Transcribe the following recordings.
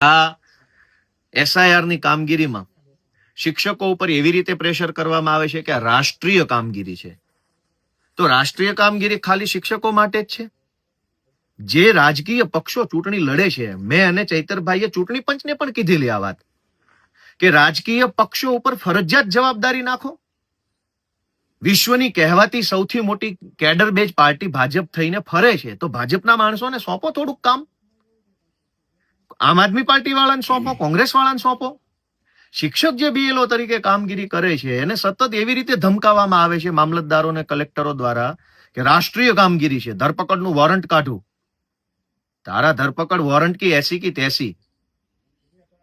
આ એસઆઈઆરની કામગીરીમાં શિક્ષકો ઉપર એવી રીતે પ્રેશર કરવામાં આવે છે કે આ રાષ્ટ્રીય કામગીરી છે. તો રાષ્ટ્રીય કામગીરી ખાલી શિક્ષકો માટે જ છે? જે રાજકીય પક્ષો ચૂંટણી લડે છે, મેં અને ચૈતરભાઈએ ચૂંટણી પંચને પણ કીધેલી આ વાત. કે રાજકીય પક્ષો ઉપર ફરજિયાત જવાબદારી નાખો. વિશ્વની કહેવાતી સૌથી મોટી કેડર બેજ પાર્ટી ભાજપ થઈને ફરે છે, તો ભાજપના માણસોને સોંપો થોડુંક કામ. આમ આદમી પાર્ટી વાળાને સોંપો કોંગ્રેસ વાળાને સોંપો. શિક્ષક જે બીએલઓ તરીકે કામગીરી કરે છે, એને સતત એવી રીતે ધમકાવવામાં આવે છે મામલતદારો અને કલેક્ટરો દ્વારા, કે રાષ્ટ્રીય કામગીરી છે, ધરપકડનું વોરંટ કાઢું. તારા ધરપકડ વોરંટ કી એસી કી તેસી?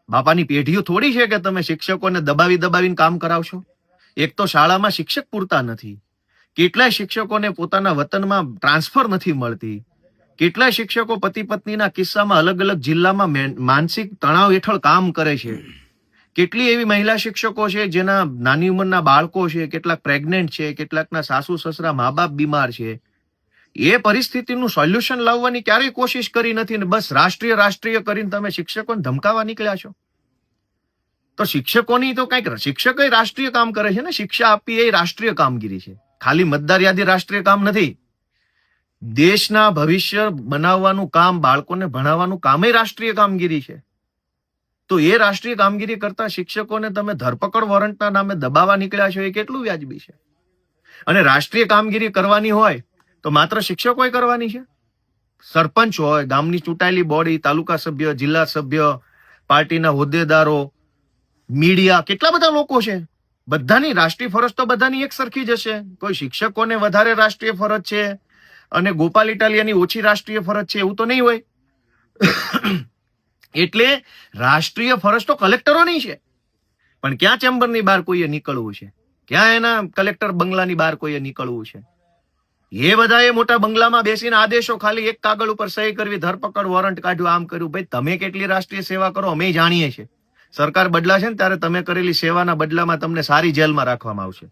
બાપાની પેઢીઓ થોડી છે કે તમે શિક્ષકોને દબાવી દબાવીને કામ કરાવશો? એક તો શાળામાં શિક્ષક પૂરતા નથી. કેટલાય શિક્ષકોને પોતાના વતનમાં ટ્રાન્સફર નથી મળતી. કેટલાય શિક્ષકો પતિ પત્નીના કિસ્સામાં અલગ અલગ જિલ્લામાં મેન- માનસિક તણાવ હેઠળ કામ કરે છે. કેટલી એવી મહિલા શિક્ષકો છે જેના નાની ઉંમરના બાળકો છે, કેટલાક પ્રેગ્નેન્ટ છે, કેટલાકના સાસુ સસરા મા બાપ બીમાર છે. એ પરિસ્થિતિનું સોલ્યુશન લાવવાની ક્યારેય કોશિશ કરી નથી ને બસ રાષ્ટ્રીય રાષ્ટ્રીય કરીને તમે શિક્ષકોને ધમકાવા નીકળ્યા છો. તો શિક્ષકોની તો કંઈક શિક્ષકો રાષ્ટ્રીય કામ કરે છે ને, શિક્ષા આપવી એ રાષ્ટ્રીય કામગીરી છે. ખાલી મતદાર યાદી રાષ્ટ્રીય કામ નથી. દેશના ભવિષ્ય બનાવવાનું કામ, બાળકોને ભણાવવાનું કામ એ રાષ્ટ્રીય કામગીરી છે. તો એ રાષ્ટ્રીય કામગીરી કરતા શિક્ષકોને તમે ધરપકડ વોરંટના નામે દબાવવા નીકળ્યા છો એ કેટલું વ્યાજબી છે? અને રાષ્ટ્રીય કામગીરી કરવાની હોય તો માત્ર શિક્ષકોએ કરવાની છે? સરપંચ હોય, ગામની ચૂંટાયેલી બોડી તાલુકા સભ્ય, જિલ્લા સભ્ય, પાર્ટીના હોદ્દેદારો મીડિયા કેટલા બધા લોકો છે? બધાની રાષ્ટ્રીય ફરજ તો બધાની એક સરખી જ હશે. કોઈ શિક્ષકોને વધારે રાષ્ટ્રીય ફરજ છે અને ગોપાલ ઇટાલિયાની ઓછી રાષ્ટ્રીય ફરજ છે એવું તો નહીં હોય. એટલે રાષ્ટ્રીય ફરજ તો કલેક્ટરોની છે. પણ ક્યાં ચેમ્બરની બહાર કોઈએ નીકળવું છે? ક્યાં એના કલેક્ટર બંગલાની બહાર કોઈએ નીકળવું છે? એ બધાએ મોટા બંગલામાં બેસીને આદેશો ખાલી એક કાગળ ઉપર સહી કરવી, ધરપકડ, વોરંટ કાઢ્યું આમ કર્યું. ભાઈ, તમે કેટલી રાષ્ટ્રીય સેવા કરો અમે જાણીએ છીએ. સરકાર બદલાશે ને ત્યારે તમે કરેલી સેવાના બદલામાં તમને સારી જેલમાં રાખવામાં આવશે.